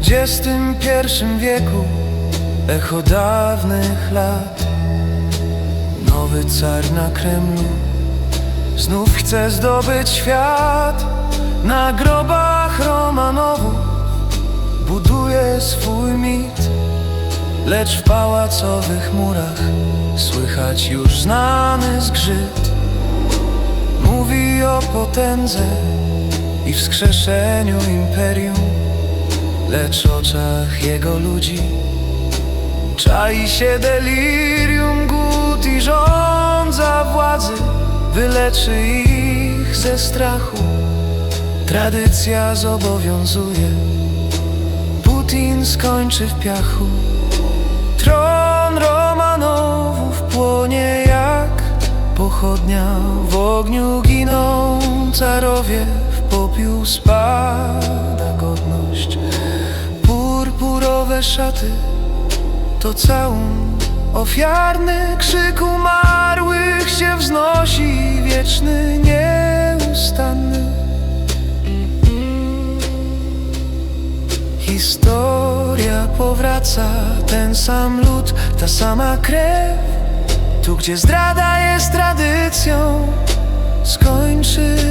XXI wieku echo dawnych lat. Nowy car na Kremlu znów chce zdobyć świat. Na grobach Romanowów buduje swój mit. Lecz w pałacowych murach słychać już znany zgrzyt. Mówi o potędze i wskrzeszeniu imperium Lecz w oczach jego ludzi Czai się delirium głód i rządza władzy Wyleczy ich ze strachu. Tradycja zobowiązuje. Putin skończy w piachu. Tron Romanowów płonie jak pochodnia. W ogniu giną carowie W popiół spada Szaty to całun Ofiarny krzyk umarłych się wznosi Wieczny, nieustanny. Historia powraca, ten sam lud, ta sama krew. Tu gdzie zdrada jest tradycją Skończy